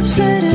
much that